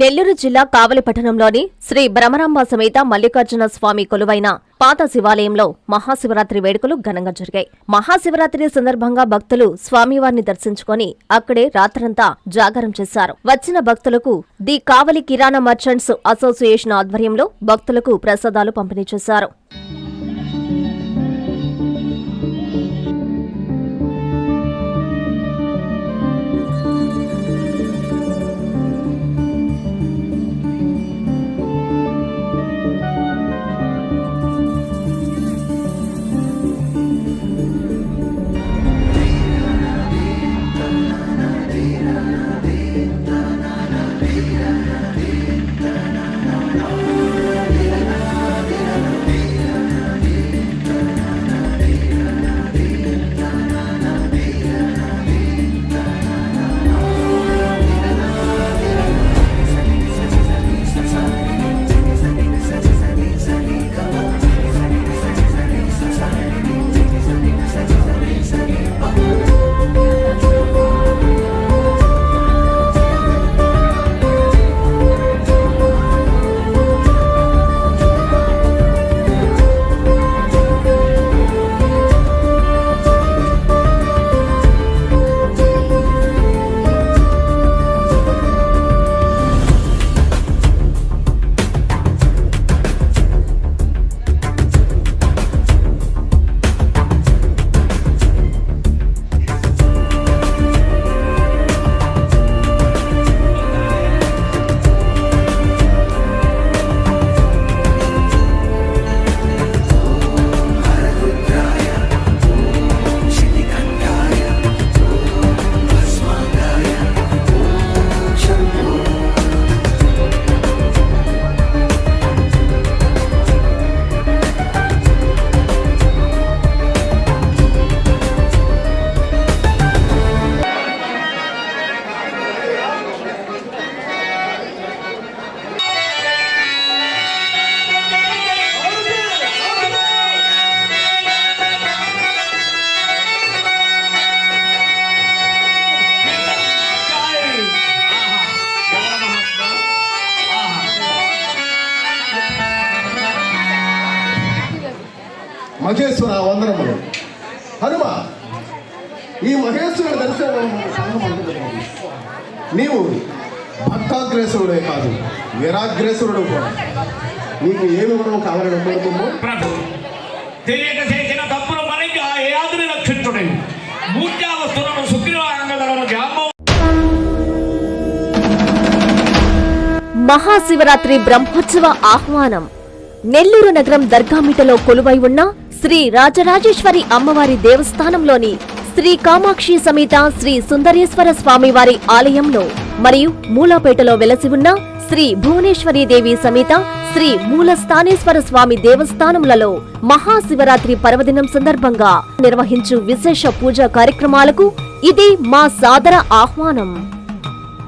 నెల్లూరు జిల్లా కావలి పట్టణంలోని శ్రీ భ్రమరాంబ సమేత మల్లికార్జున స్వామి కొలువైన పాత శివాలయంలో మహాశివరాత్రి వేడుకలు ఘనంగా జరిగాయి. మహాశివరాత్రి సందర్భంగా భక్తులు స్వామివారిని దర్శించుకొని అక్కడే రాత్రంతా జాగరం చేశారు. వచ్చిన భక్తులకు ది కావలి కిరాణా మర్చెంట్స్ అసోసియేషన్ ఆధ్వర్యంలో భక్తులకు ప్రసాదాలు పంపిణీ చేశారు. మహేశ్వర వందనములు. హనుమ ఈ మహేశ్వరుడి దర్శనం. నీవు భక్తాగ్రేసురుడే కాదు వీరాగ్రేసురుడు కూడా. నీకు ఏమి వరం కావాలని ప్రభు తెలియక చేసిన తప్పులు మనకి ఆ యాదుని రక్షించుడే. మూర్త్యావస్తులను సుగ్రీవాంగలను జాంబవ మహాశివరాత్రి బ్రహ్మోత్సవ ఆహ్వానం. నెల్లూరు నగరం దర్గామిటలో కొలువై ఉన్న శ్రీ రాజరాజేశ్వరి అమ్మవారి దేవస్థానంలోని శ్రీ కామాక్షి సమేత శ్రీ సుందరేశ్వర స్వామివారి ఆలయంలో మరియు మూలాపేటలో వెలసి ఉన్న శ్రీ భువనేశ్వరీ దేవి సమేత శ్రీ మూలస్థానేశ్వర స్వామి దేవస్థానములలో మహాశివరాత్రి పర్వదినం సందర్భంగా నిర్వహించు విశేష పూజా కార్యక్రమాలకు ఇది మా సాదర ఆహ్వానం.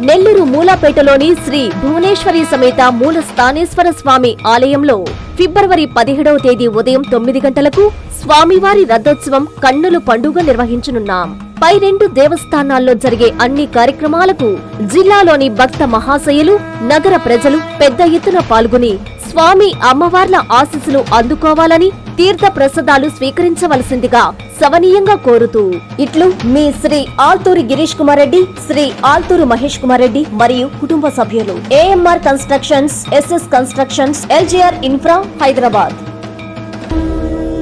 నెల్లూరు మూలాపేటలోని శ్రీ భువనేశ్వరి సమేత మూల స్థానేశ్వర స్వామి ఆలయంలో ఫిబ్రవరి పదిహేడవ తేదీ ఉదయం తొమ్మిది గంటలకు స్వామివారి రథోత్సవం కన్నుల పండుగ నిర్వహించనున్నాం. పై రెండు దేవస్థానాల్లో జరిగే అన్ని కార్యక్రమాలకు జిల్లాలోని భక్త మహాశయులు నగర ప్రజలు పెద్ద ఎత్తున పాల్గొని స్వామి అమ్మవార్ల ఆశీస్సులు అందుకోవాలని తీర్థ ప్రసాదాలు స్వీకరించవలసిందిగా సవనీయంగా కోరుతూ ఇట్లు మీ శ్రీ ఆల్తూరి గిరీష్ కుమార్ రెడ్డి శ్రీ ఆల్తూరు మహేష్ కుమార్ రెడ్డి మరియు కుటుంబ సభ్యులు. AMR constructions SS constructions LGR infra Hyderabad